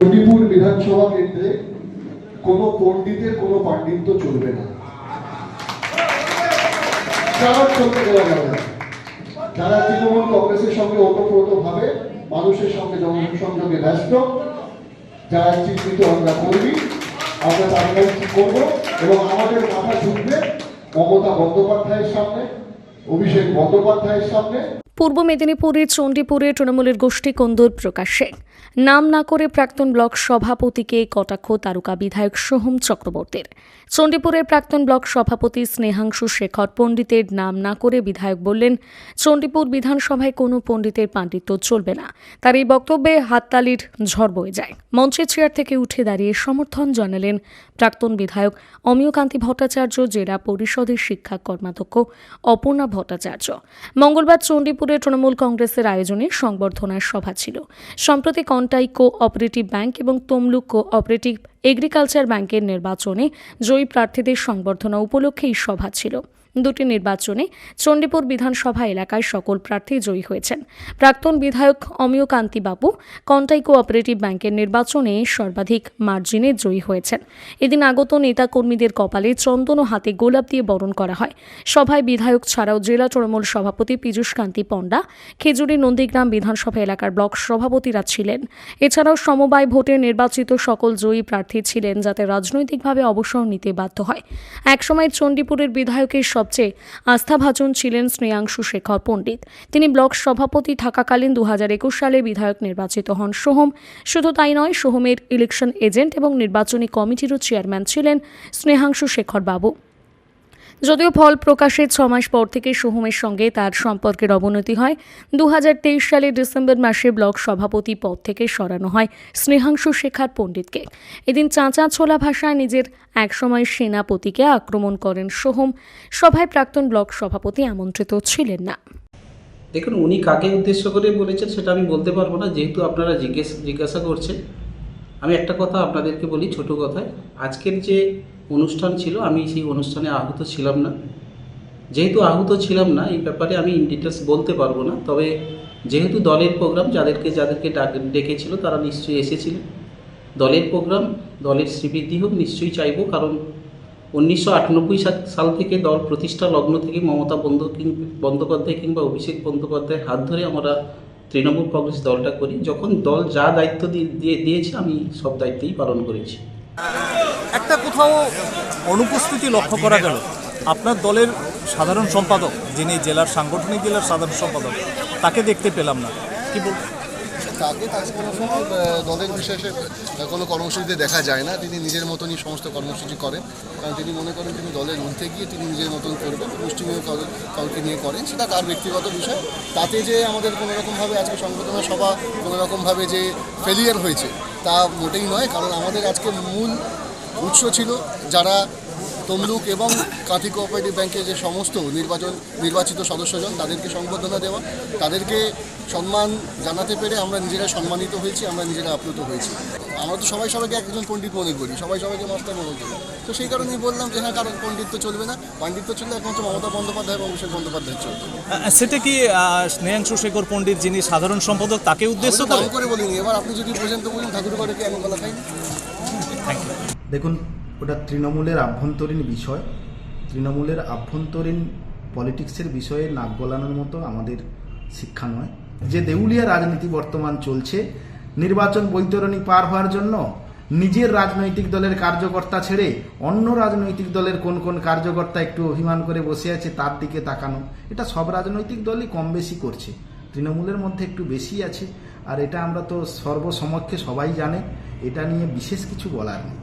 চণ্ডীপুর বিধানসভা কেন্দ্রে কোনো পণ্ডিতের কোনো পাণ্ডিত্য চলবে না। চলতে দেওয়া যাবে যারা তৃণমূল কংগ্রেসের সঙ্গে ওতপ্রোত ভাবে মানুষের সঙ্গে জনসংযোগে ব্যস্ত, যারা চিহ্নিত আমরা কর্মী, আমরা তাদের কি করব? এবং আমাদের মাথা ঝুঁকবে মমতা বন্দ্যোপাধ্যায়ের সামনে, অভিষেক বন্দ্যোপাধ্যায়ের সামনে। পূর্ব মেদিনীপুরের চণ্ডীপুরে, তৃণমূলের গোষ্ঠী কন্দর প্রকাশ্যে। নাম না করে প্রাক্তন ব্লক সভাপতিকে কটাক্ষ তারকা বিধায়ক সোহম চক্রবর্তীর। চণ্ডীপুরের প্রাক্তন ব্লক সভাপতি স্নেহাংশু শেখর পণ্ডিতের নাম না করে বিধায়ক বললেন, চণ্ডীপুর বিধানসভায় কোনো পণ্ডিতের পাণ্ডিত্য চলবে না। তার এই বক্তব্যে হাততালির ঝড় বয়ে যায়। মঞ্চের চেয়ার থেকে উঠে দাঁড়িয়ে সমর্থন জানালেন প্রাক্তন বিধায়ক অমিয়কান্তি ভট্টাচার্য, জেলা পরিষদের শিক্ষা কর্মাধ্যক্ষ অপর্ণা ভট্টাচার্য। মঙ্গলবার চণ্ডীপুরে তৃণমূল কংগ্রেসের আয়োজনে সংবর্ধনার সভা ছিল। সম্প্রতি কন্টাই কো অপারেটিভ ব্যাংক এবং তমলুক কো অপারেটিভ এগ্রিকালচার ব্যাংকের নির্বাচনে জয়ী প্রার্থীদের সংবর্ধনা উপলক্ষে এই সভা ছিল। দুটি নির্বাচনে চণ্ডীপুর বিধানসভা এলাকায় সকল প্রার্থী জয়ী হয়েছেন। প্রাক্তন বিধায়ক অমিয় কান্তি বাবু কন্টাই কোঅপারেটিভ ব্যাংকের নির্বাচনে সর্বাধিক মার্জিনে জয়ী হয়েছেন। এদিন আগত নেতাকর্মীদের কপালে চন্দন ও হাতে গোলাপ দিয়ে বরণ করা হয়। সভায় বিধায়ক ছাড়াও জেলা তৃণমূল সভাপতি পীযূষ কান্তি পণ্ডা, খেজুরি নন্দীগ্রাম বিধানসভা এলাকার ব্লক সভাপতিরা ছিলেন। এছাড়াও সমবায় ভোটে নির্বাচিত সকল জয়ী প্রার্থী ছিলেন যাতে রাজনৈতিকভাবে অবসর নিতে বাধ্য হয়। একসময় চণ্ডীপুরের বিধায়কের সবচেয়ে আস্থাভাজন ছিলেন স্নেহাংশু শেখর পণ্ডিত। তিনি ব্লক সভাপতি থাকাকালীন দু হাজার একুশ সালে বিধায়ক নির্বাচিত হন। সোহম শুধু তাই নয়, সোহমের ইলেকশন এজেন্ট এবং নির্বাচনী কমিটিরও চেয়ারম্যান ছিলেন স্নেহাংশু শেখর বাবু। যদিও ফল প্রকাশের ছ মাস পর থেকে সোহমের সঙ্গে তার সম্পর্কের অবনতি হয়, দুহাজার তেইশ সালের ডিসেম্বর মাসে ব্লক সভাপতি পদ থেকে সরানো হয় স্নেহাংশু শেখার পণ্ডিতকে। এদিন চাঁচা ছোলা ভাষায় নিজের একসময় সেনাপতিকে আক্রমণ করেন সোহম। সভায় প্রাক্তন ব্লক সভাপতি আমন্ত্রিত ছিলেন না। দেখুন, উনি কাকে উদ্দেশ্য করে বলেছেন সেটা আমি বলতে পারব না, যেহেতু আপনারা জিজ্ঞেস, জিজ্ঞাসা করছেন। আমি একটা কথা আপনাদেরকে বলি ছোট কথায়। আজকের যে অনুষ্ঠান ছিল, আমি সেই অনুষ্ঠানে আহত ছিলাম না। যেহেতু আহত ছিলাম না, এই ব্যাপারে আমি ইন ডিটেলস বলতে পারব না। তবে যেহেতু দলের প্রোগ্রাম যাদেরকে যাদেরকে ডাক- ডেকেছিল, তারা নিশ্চয়ই এসেছিল। দলের প্রোগ্রাম দলের শ্রীবৃদ্ধি হোক, নিশ্চয়ই চাইব। কারণ উনিশশো আটানব্বই সাল থেকে দল প্রতিষ্ঠা লগ্ন থেকে মমতা বন্দ বন্দ্যোপাধ্যায় কিংবা অভিষেক বন্দ্যোপাধ্যায়ের হাত ধরে আমরা তৃণমূল কংগ্রেস দলটা করি। যখন দল যা দায়িত্ব দিয়ে দিয়ে- দিয়েছে, আমি সব দায়িত্বই পালন করেছি। একটা কোথাও অনুপস্থিতি লক্ষ্য করা গেল। আপনার দলের সাধারণ সম্পাদক, যিনি জেলার সাংগঠনিক জেলার সাধারণ সম্পাদক, তাকে দেখতে পেলাম না। কি বল তাকে তাকে কোনো সময় দলের বিশেষে কোনো কর্মসূচিতে দেখা যায় না। তিনি নিজের মতনই সমস্ত কর্মসূচি করেন। কারণ তিনি মনে করেন তিনি দলের ঊর্ধ্বে গিয়ে তিনি নিজের মতন করবেন মুষ্টিমেয় কাউকে- নিয়ে করেন। সেটা তার ব্যক্তিগত বিষয়। তাতে যে আমাদের কোনো রকমভাবে আজকে সংগঠন সভা কোনো রকমভাবে যে ফেলিয়ার হয়েছে, তা মোটেই নয়। কারণ আমাদের আজকে মূল উৎস ছিল যারা তমলুক এবং কাঁথি কোঅপারেটিভ ব্যাংকের যে সমস্ত নির্বাচন নির্বাচিত সদস্যজন তাদেরকে সংবর্ধনা দেওয়া তাদেরকে সম্মান জানাতে পেরে আমরা নিজেরা সম্মানিত হয়েছি আমরা নিজেরা আপ্লুত হয়েছি। আমরা তো সবাই সবাইকে একজন পণ্ডিত মনে করি সবাই সবাইকে মাস্টার মনে করি। তো সেই কারণেই বললাম যে হ্যাঁ কারণ পণ্ডিত্য চলবে না। পাণ্ডিত্য চললে একমাত্র মমতা বন্দ্যোপাধ্যায় এবং অভিষেক বন্দ্যোপাধ্যায় চলবে। সেটা কি স্নেহাংশু শেখর পণ্ডিত যিনি সাধারণ সম্পাদক তাকে উদ্দেশ্য করে? করে বলিনি। এবার আপনি যদি বোঝেন তো বলুন ঠাকুর করে কি আমি বলা খাইনি থ্যাংক ইউ দেখুন, ওটা তৃণমূলের আভ্যন্তরীণ বিষয়। তৃণমূলের আভ্যন্তরীণ পলিটিক্সের বিষয়ে নাক গলানোর মতো আমাদের শিক্ষা নয়। যে দেউলিয়া রাজনীতি বর্তমান চলছে, নির্বাচন বৈতরণী পার হওয়ার জন্য নিজের রাজনৈতিক দলের কার্যকর্তা ছেড়ে অন্য রাজনৈতিক দলের কোন কোন কার্যকর্তা একটু অভিমান করে বসে আছে তার দিকে তাকানো, এটা সব রাজনৈতিক দলই কম বেশি করছে। তৃণমূলের মধ্যে একটু বেশি আছে। আর এটা আমরা তো সর্বসমক্ষে সবাই জানে, এটা নিয়ে বিশেষ কিছু বলার নেই।